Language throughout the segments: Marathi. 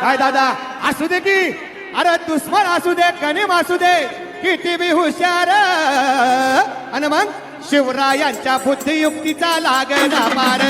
काय दादा? असू दे की. अरे दुश्मन असू दे गणिम असू दे. किती बी हुशार. आणि मग शिवरायांच्या बुद्धियुक्तीचा लागना मार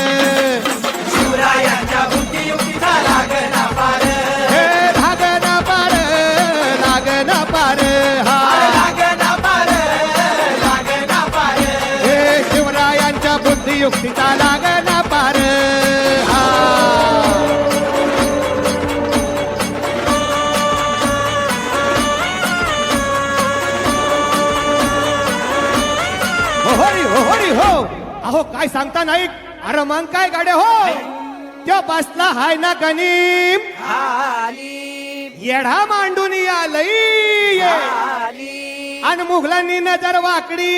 हरी हो हरी हो. अहो काय सांगता नाही अरे मग काय गाडे हो? त्या बसला हाय ना गणिम. येढा मांडून आलई आणि मुघलांनी नजर वाकडी.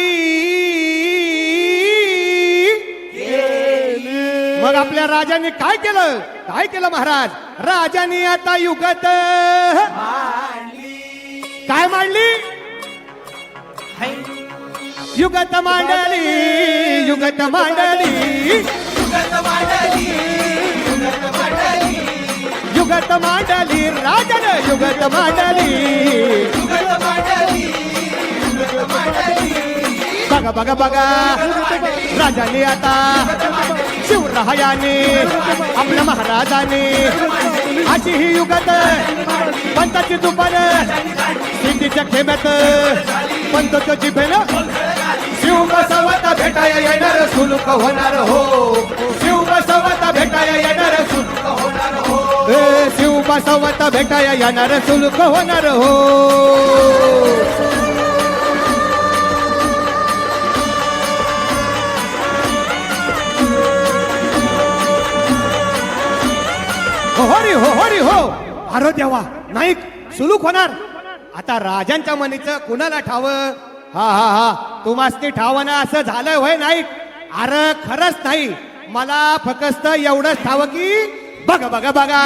मग आपल्या राजांनी काय केलं? काय केलं महाराज? राजांनी आता युगत. काय मांडली? युगत मांडली युगत मांडली युगत मांडली युगत मांडली राजन युगत मांडली युगत मांडली बघा बघा बघा. राजाने आता शिवरायाने आपल्या महाराजाने अशी ही युगत पंताची दुपार. सिद्धीच्या खेम्यात पंतच्या जिभेन सुलुक होणार हो. शिव बसवत भेटाया येणार सुलुक होणार हो. ए, शिव बसवत भेटाया येणार सुलुक होणार हो. हो हरी हो हरी हो. अरे देवा नाही सुलूक होणार. आता राजांच्या मनीचं कुणाला ठाव? हा हा हा. तुम्हाला ठाव ना असं झालं होय नाईक. अरे खरंच नाही. मला फक्त एवढंच ठाव की बघा बघा बघा.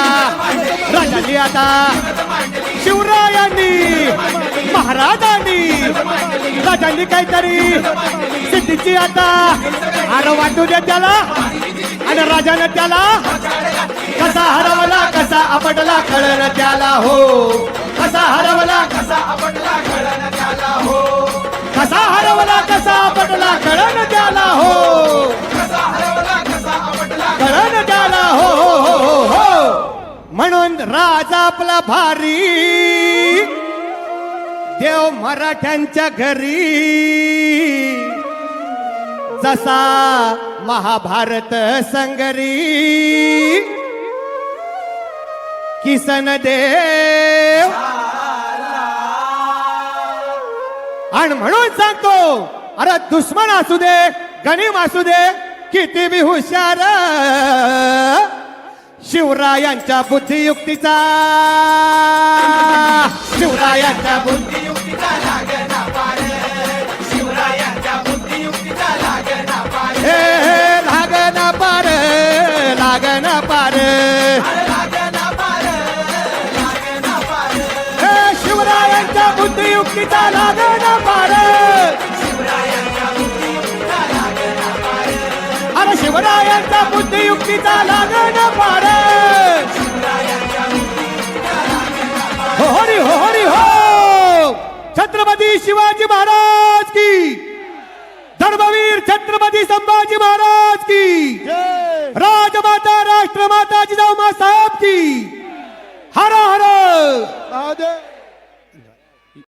राजाजी आता. शिवरायांनी महाराजांनी राजांनी काहीतरी सिद्धीची आता अरे वाटू दे त्याला आणि राजानं त्याला कसा हरवला कसा आपटला कळलं त्याला हो. कसा हरवला कसा आपटला कळलं राजा आपला भारी. देव मराठ्यांच्या घरी. जसा महाभारत संगरी. किसन देव. आणि म्हणून सांगतो अरे दुश्मन असू दे गणिम असू दे किती बी हुशार. शिवरायांच्या बुद्धियुक्तीचा. शिवरायांच्या बुद्धी बुद्धियुक्तीचा लागना पार. शिवरायांच्या बुद्धियुक्तीचा लागना पार. हे लागना पार लागना पार. लागना पार लागना पार. हे शिवरायांच्या बुद्धियुक्तीचा लागना पार. शिवरायांच्या अरे शिवरायांच्या बुद्धियुक्तीचा लागना पार हो हरी हो हरी हो. छत्रपती शिवाजी महाराज की. धर्मवीर छत्रपती संभाजी महाराज की. राजमाता राष्ट्रमाता जिजाऊ साहेब की. हर हर.